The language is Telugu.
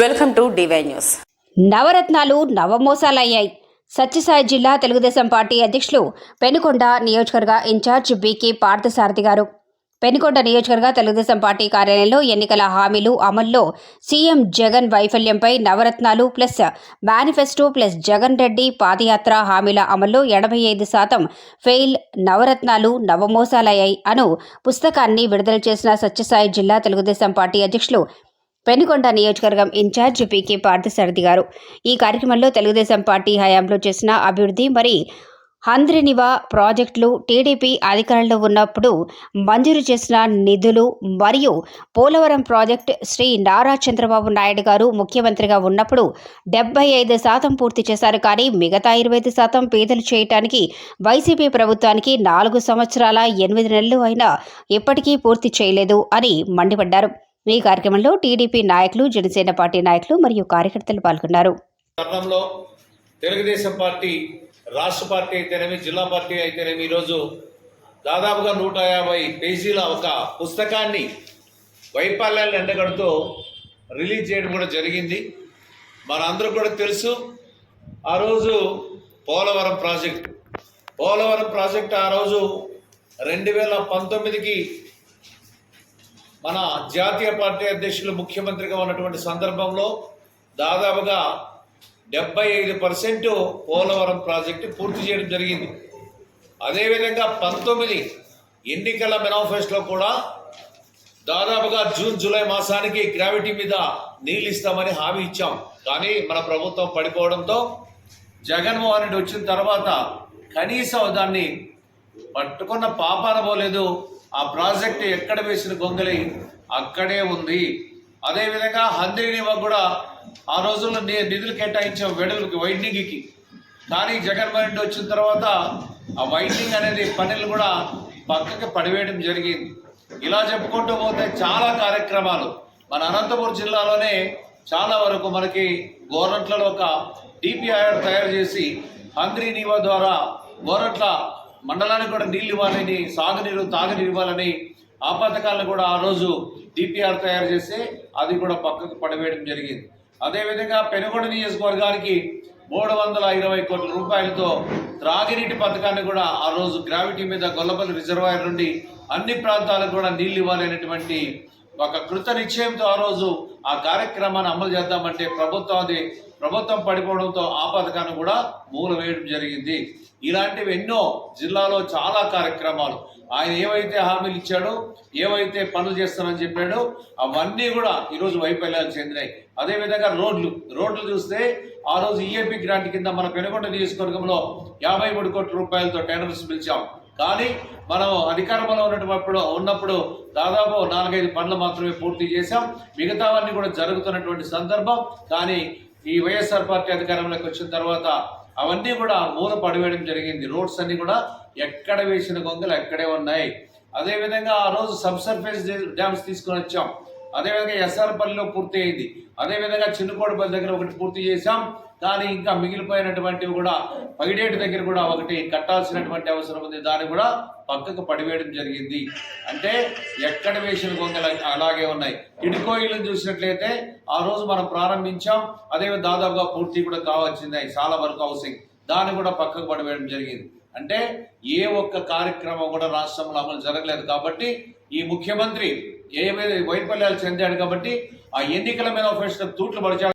Welcome to DY news. నవరత్నాలు నవమోసాలయ్యాయి. సత్యసాయి జిల్లా తెలుగుదేశం పార్టీ అధ్యక్షులు పెనుకొండ నియోజకవర్గ ఇన్ఛార్జ్ బీకే పార్థసారథి గారు. పెనుకొండ నియోజకవర్గ తెలుగుదేశం పార్టీ కార్యాలయంలో ఎన్నికల హామీలు అమల్లో సీఎం జగన్ వైఫల్యంపై నవరత్నాలు plus manifesto plus Jagan Reddy పాదయాత్ర హామీల అమల్లో ఎనభై ఐదు శాతం ఫెయిల్ నవరత్నాలు నవమోసాలయ్యాయి అను పుస్తకాన్ని విడుదల చేసిన సత్యసాయి జిల్లా తెలుగుదేశం పార్టీ అధ్యక్షులు పెనుకొండ నియోజకవర్గం ఇన్ఛార్జ్ పీకే పార్థసారథి గారు. ఈ కార్యక్రమంలో తెలుగుదేశం పార్టీ హయాంలో చేసిన అభివృద్ధి మరి హంద్రినివా ప్రాజెక్టులు టీడీపీ అధికారంలో ఉన్నప్పుడు మంజూరు చేసిన నిధులు మరియు పోలవరం ప్రాజెక్ట్ శ్రీ నారా చంద్రబాబు నాయుడు గారు ముఖ్యమంత్రిగా ఉన్నప్పుడు డెబ్బై ఐదు శాతం పూర్తి చేశారు కానీ మిగతా ఇరవై ఐదు శాతం పేదలు చేయటానికి వైసీపీ ప్రభుత్వానికి నాలుగు సంవత్సరాల ఎనిమిది నెలలు అయినా ఇప్పటికీ పూర్తి చేయలేదు అని మండిపడ్డారు. ఈ కార్యక్రమంలో టీడీపీ నాయకులు జనసేన పార్టీ నాయకులు మరియు కార్యకర్తలు పాల్గొన్నారు. తెలుగుదేశం పార్టీ రాష్ట్ర పార్టీ అయితేనేమి జిల్లా పార్టీ అయితేనేమి ఈరోజు దాదాపుగా నూట యాభై పేజీల ఒక పుస్తకాన్ని వైఫల్యాలను ఎండగడుతూ రిలీజ్ చేయడం కూడా జరిగింది. మనందరూ కూడా తెలుసు ఆ రోజు పోలవరం ప్రాజెక్ట్. పోలవరం ప్రాజెక్ట్ ఆ రోజు రెండు వేల పంతొమ్మిదికి మన జాతీయ పార్టీ అధ్యక్షులు ముఖ్యమంత్రిగా ఉన్నటువంటి సందర్భంలో దాదాపుగా డెబ్బై ఐదు పర్సెంట్ పోలవరం ప్రాజెక్టు పూర్తి చేయడం జరిగింది. అదేవిధంగా పంతొమ్మిది ఎన్నికల మెనాఫెస్ట్లో కూడా దాదాపుగా జూన్ జూలై మాసానికి గ్రావిటీ మీద నీళ్ళు ఇస్తామని హామీ ఇచ్చాం. కానీ మన ప్రభుత్వం పడిపోవడంతో జగన్మోహన్ రెడ్డి వచ్చిన తర్వాత కనీసం దాన్ని పట్టుకున్న పాపాన పోలేదు. ఆ ప్రాజెక్ట్ ఎక్కడ వేసిన గొంగలి అక్కడే ఉంది. అదేవిధంగా హంద్రీనివా కూడా ఆ రోజుల్లో ని- నిధులు కేటాయించాం వెడల్కి వైండింగ్కి. కానీ జగన్మోహన్ రెడ్డి వచ్చిన తర్వాత ఆ వైండింగ్ అనేది పనులు కూడా పక్కకి పడివేయడం జరిగింది. ఇలా చెప్పుకుంటూ పోతే చాలా కార్యక్రమాలు. మన అనంతపురం జిల్లాలోనే చాలా వరకు మనకి గవర్నమెంట్లలో ఒక డిపిఐఆర్ తయారు చేసి హంగ్రీ నీవా ద్వారా గవర్నమెంట్ల మండలానికి కూడా నీళ్ళు ఇవ్వాలని సాగునీరు తాగునీరు ఇవ్వాలని ఆ పథకాలను కూడా ఆ రోజు డిపిఆర్ తయారు చేస్తే అది కూడా పక్కకు పడవేయడం జరిగింది. అదేవిధంగా పెనుగొండ నియోజకవర్గానికి మూడు వందల ఇరవై కోట్ల రూపాయలతో త్రాగినీటి పథకాన్ని కూడా ఆ రోజు గ్రావిటీ మీద గొల్లపల్లి రిజర్వాయర్ నుండి అన్ని ప్రాంతాలకు కూడా నీళ్ళు ఇవ్వాలనేటువంటి ఒక కృత నిశ్చయంతో ఆ రోజు ఆ కార్యక్రమాన్ని అమలు చేద్దామంటే ప్రభుత్వం అది ప్రభుత్వం పడిపోవడంతో ఆ పథకాన్ని కూడా మూలవేయడం జరిగింది. ఇలాంటివి ఎన్నో జిల్లాలో చాలా కార్యక్రమాలు. ఆయన ఏవైతే హామీలు ఇచ్చాడో ఏవైతే పనులు చేస్తానని చెప్పాడో అవన్నీ కూడా ఈరోజు వైఫల్యాలు చెందినాయి. అదేవిధంగా రోడ్లు. రోడ్లు చూస్తే ఆ రోజు ఈఏపీ గ్రాంట్ కింద మన పెనుగొండ నియోజకవర్గంలో యాభై మూడు కోట్ల రూపాయలతో టెండర్స్ పిలిచాం. కానీ మనం అధికారంలో ఉన్నప్పుడు ఉన్నప్పుడు దాదాపు నాలుగైదు పనులు మాత్రమే పూర్తి చేశాం. మిగతావన్నీ కూడా జరుగుతున్నటువంటి సందర్భం. కానీ ఈ వైఎస్ఆర్ పార్టీ అధికారంలోకి వచ్చిన తర్వాత అవన్నీ కూడా మూల పడివేయడం జరిగింది. రోడ్స్ అన్నీ కూడా ఎక్కడ వేసిన గొంగలు ఎక్కడే ఉన్నాయి. అదేవిధంగా ఆ రోజు సబ్సర్ఫేస్ డ్యామ్స్ తీసుకుని వచ్చాం. అదేవిధంగా ఎస్ఆర్పల్లిలో పూర్తి అయింది. అదేవిధంగా చిన్నకోడపల్లి దగ్గర ఒకటి పూర్తి చేశాం. కానీ ఇంకా మిగిలిపోయినటువంటివి కూడా పగిడేటి దగ్గర కూడా ఒకటి కట్టాల్సినటువంటి అవసరం ఉంది. దాన్ని కూడా పక్కకు పడివేయడం జరిగింది. అంటే ఎక్కడ వేసిన గొంగలు అలాగే ఉన్నాయి. ఇడుకోయిలను చూసినట్లయితే ఆ రోజు మనం ప్రారంభించాం. అదే దాదాపుగా పూర్తి కూడా కావాల్సింది. చాలా వరకు హౌసింగ్. దాన్ని కూడా పక్కకు పడివేయడం జరిగింది. అంటే ఏ ఒక్క కార్యక్రమం కూడా రాష్ట్రంలో అమలు జరగలేదు. కాబట్టి ఈ ముఖ్యమంత్రి ఏ వైఫల్యాలు చెందాడు కాబట్టి ఆ ఎన్నికల మేనిఫెస్టో తూట్లు పడిచాడు